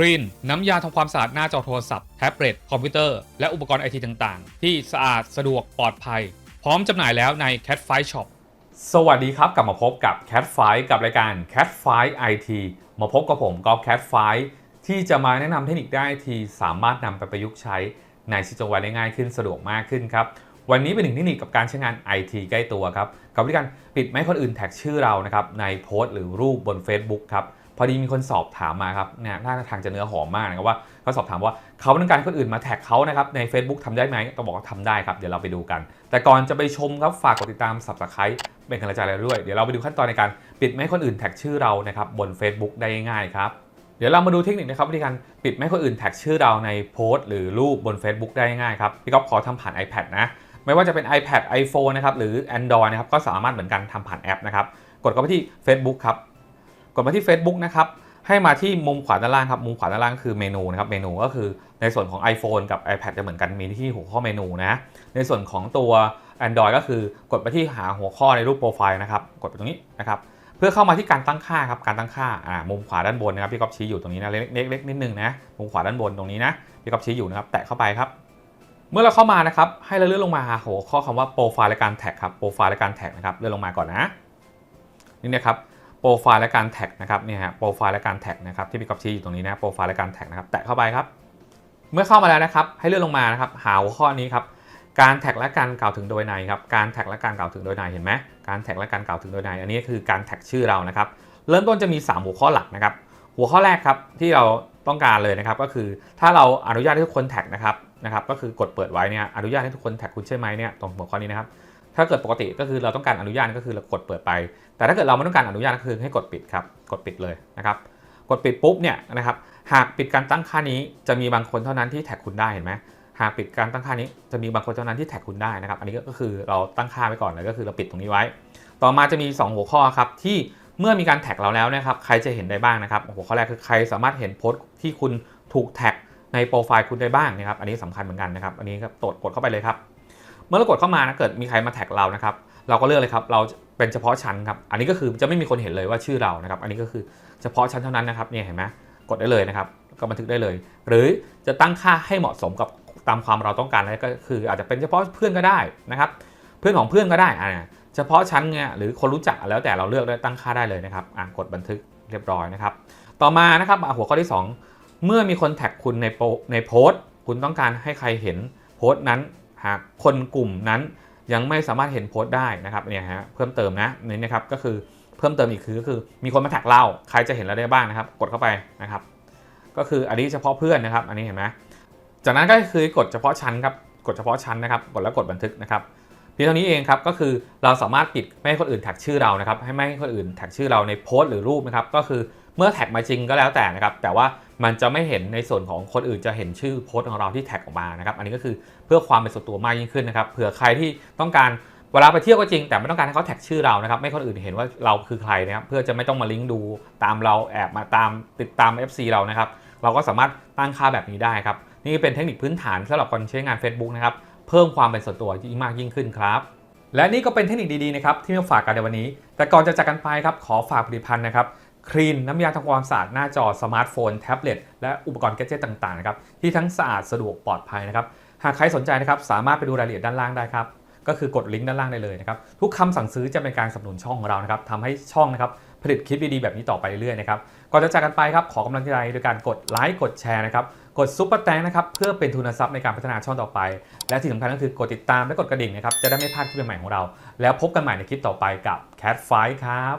ครีนน้ำยาทำความสะอาดหน้าจอโทรศัพท์แท็บเล็ตคอมพิวเตอร์ และอุปกรณ์ไอทีต่างๆ ที่สะอาดสะดวกปลอดภัย พร้อมจำหน่ายแล้วใน Cat f i Shop สวัสดีครับ กลับมาพบกับ Cat f i กับรายการ Cat f i IT มาพบกับผมกอล์ฟ Cat f i ที่จะมาแนะนำเทคนิคได้ที่สามารถนำไปประยุกต์ใช้ในชีวิตประจำวันได้ง่ายขึ้นสะดวกมากขึ้นครับวันนี้เป็นหนึ่งเทคนิคกับการใช้งาน IT ใกล้ตัวครับกับวิธีการปิดไม่คนอื่นแท็กชื่อเรานะครับในโพสต์หรือรูปบน Facebook ครับ พอดีมีคนสอบถามมาครับเนี่ยน่าทางจะเนื้อหอมมากนะครับว่าเขาสอบถามว่าเขาต้องการคนอื่นมาแท็กเขานะครับใน Facebook ทำได้ไหมต้องบอกว่าทำได้ครับ เดี๋ยวเราไปดูกัน แต่ก่อนจะไปชมครับฝากกดติดตาม Subscribe เป็นกำลังใจเราด้วย เดี๋ยวเราไปดูขั้นตอนในการปิดไม่ให้คนอื่นแท็กชื่อเรานะครับบน Facebook ได้ง่ายครับเดี๋ยวเรามาดูเทคนิคนะครับวิธีการปิดไม่ให้คนอื่นแท็กชื่อเราในโพสต์หรือรูปบน Facebook ได้ง่ายครับพี่ก๊อฟขอทำผ่าน iPad นะไม่ว่าจะเป็น iPad iPhone นะครับหรือ Android นะครับก็สามารถเหมือนกันทำผ่านแอปนะครับกดเข้าไปที่ Facebook ครับ ดมาที่ Facebook นะครับให้มาที่มุมขวาด้านล่างครับมุมขวาด้านล่างคือเมนูนะครับเมนูก็คือในส่วนของ iPhone กับ iPad จะเหมือนกันมีที่หัวข้อเมนูนะในส่วนของตัว Android ก็คือกดไปที่หาหัวข้อในรูปโปรไฟล์นะครับกดไปตรงนี้นะครับเพื่อเข้ามาที่การตั้งค่าครับการตั้งค่าอ่ามุมขวาด้านบนนะครับพี่ก๊อฟชี้อยู่ตรงนี้นะเล็กๆเล็กนิดนึงนะมุมขวาด้านบนตรงนี้นะพี่ก๊อฟชี้อยู่นะครับแตะเข้าไปครับ เมื่อเราเข้ามานะครับให้เราเลื่อนลงมาหาหัวข้อคำว่าโปรไฟล์และการแท็กครับโปรไฟล์และการแท็กนะครับเลื่อนลงมาก่อนนะนี่นะครับ โปรไฟล์และการแท็กนะครับเนี่ยฮะโปรไฟล์และการแท็กนะครับที่พี่ก๊อฟชี้อยู่ตรงนี้นะโปรไฟล์และการแท็กนะครับแตะเข้าไปครับ เมื่อเข้ามาแล้วนะครับ ให้เลื่อนลงมานะครับหาหัวข้อนี้ครับการแท็กและการกล่าวถึงโดยในครับการแท็กและการกล่าวถึงโดยในเห็นไหมการแท็กและการกล่าวถึงโดยในอันนี้คือการแท็กชื่อเรานะครับ เริ่มต้นจะมี 3 หัวข้อหลักนะครับ หัวข้อแรกครับที่เราต้องการเลยนะครับ ก็คือถ้าเราอนุญาตให้ทุกคนแท็กนะครับนะครับ ก็คือกดเปิดไว้เนี่ยอนุญาตให้ทุกคนแท็กคุณใช่ไหมเนี่ยตรงหัวข้อนี้นะครับ ถ้าเกิดปกติก็คือเราต้องการอนุญาตก็คือเรากดเปิดไป แต่ถ้าเกิดเราไม่ต้องการอนุญาตก็คือให้กดปิดครับ กดปิดเลยนะครับ กดปิดปุ๊บเนี่ยนะครับ หากปิดการตั้งค่านี้จะมีบางคนเท่านั้นที่แท็กคุณได้เห็นไหมหากปิดการตั้งค่านี้จะมีบางคนเท่านั้นที่แท็กคุณได้นะครับ อันนี้ก็คือเราตั้งค่าไว้ก่อนเลยก็คือเราปิดตรงนี้ไว้ ต่อมาจะมี 2 หัวข้อครับที่เมื่อมีการแท็กเราแล้วนะครับ ใครจะเห็นได้บ้างนะครับ หัวข้อแรกคือใครสามารถเห็นโพสต์ที่คุณถูกแท็กในโปรไฟล์คุณได้บ้างนะครับ อันนี้สำคัญเหมือนกันนะครับ อันนี้ครับตดกดเข้าไปเลยครับ เมื่อเรากดเข้ามานะเกิดมีใครมาแท็กเรานะครับเราก็เลือกเลยครับเราเป็นเฉพาะชั้นครับอันนี้ก็คือจะไม่มีคนเห็นเลยว่าชื่อเรานะครับอันนี้ก็คือเฉพาะชั้นเท่านั้นนะครับเนี่ยเห็นไหมกดได้เลยนะครับก็บันทึกได้เลย หรือจะตั้งค่าให้เหมาะสมกับตามความเราต้องการแล้วก็คืออาจจะเป็นเฉพาะเพื่อนก็ได้นะครับเพื่อนของเพื่อนก็ได้อ่าเฉพาะชั้นเนี่ยหรือคนรู้จักแล้วแต่เราเลือกได้ตั้งค่าได้เลยนะครับอ่ากดบันทึกเรียบร้อยนะครับต่อมานะครับหัวข้อที่ 2 เมื่อมีคนแท็กคุณในโพในโพสต์ คุณต้องการให้ใครเห็นโพสต์นั้น หากคนกลุ่มนั้นยังไม่สามารถเห็นโพสต์ได้นะครับเนี่ยฮะเพิ่มเติมนะนี่นะครับก็คือเพิ่มเติมอีกคือก็คือมีคนมาแท็กเราใครจะเห็นเราได้บ้างนะครับ กดเข้าไปนะครับ ก็คืออันนี้เฉพาะเพื่อนนะครับ อันนี้เห็นไหมจากนั้นก็คือกดเฉพาะชั้นครับกดเฉพาะชั้นนะครับ กดแล้วกดบันทึกนะครับเพียงเท่านี้เองครับก็คือเราสามารถปิดไม่ให้คนอื่นแท็กชื่อเรานะครับ ให้ไม่ให้คนอื่นแท็กชื่อเราในโพสต์หรือรูปนะครับก็คือ เมื่อแท็กมาจริงก็แล้วแต่นะครับ แต่ว่ามันจะไม่เห็นในส่วนของคนอื่นจะเห็นชื่อโพสต์ของเราที่แท็กออกมานะครับ อันนี้ก็คือเพื่อความเป็นส่วนตัวมากยิ่งขึ้นนะครับ เผื่อใครที่ต้องการเวลาไปเที่ยวก็จริง แต่ไม่ต้องการให้เขาแท็กชื่อเรานะครับไม่ให้คนอื่นเห็นว่าเราคือใครนะครับเพื่อจะไม่ต้องมาลิงก์ดูตามเราแอบมาตามติดตาม FC เรานะครับเราก็สามารถตั้งค่าแบบนี้ได้ครับนี่เป็นเทคนิคพื้นฐานสำหรับคนใช้งาน Facebook นะครับเพิ่มความเป็นส่วนตัวยิ่งมากยิ่งขึ้นครับ และนี่ก็เป็นเทคนิคดีๆนะครับที่มาฝากกันในวันนี้ แต่ก่อนจะจากกันไปครับขอฝากผลิตภัณฑ์นะครับ ครีนน้ำยาทำความสะอาดหน้าจอสมาร์ทโฟน แท็บเล็ตและอุปกรณ์แกดเจิตต่างๆนะครับที่ทั้งสะอาดสะดวกปลอดภัยนะครับหากใครสนใจนะครับสามารถไปดูรายละเอียดด้านล่างได้ครับก็คือกดลิงก์ด้านล่างได้เลยนะครับทุกคำสั่งซื้อจะเป็นการสนับสนุนช่องของเรานะครับทำให้ช่องนะครับผลิตคลิปดีๆแบบนี้ต่อไปเรื่อยๆนะครับก่อนจะจากกันไปครับขอกำลังใจโดยการกดไลค์กดแชร์นะครับกดซุปเปอร์แตงนะครับเพื่อเป็นทุนทรัพย์ในการพัฒนาช่องต่อไป และที่สำคัญก็คือกดติดตามและกดกระดิ่งนะครับจะได้ไม่พลาดคลิปใหม่ๆของเรา แล้วพบกันใหม่ในคลิปต่อไปกับ Cat f i ครับ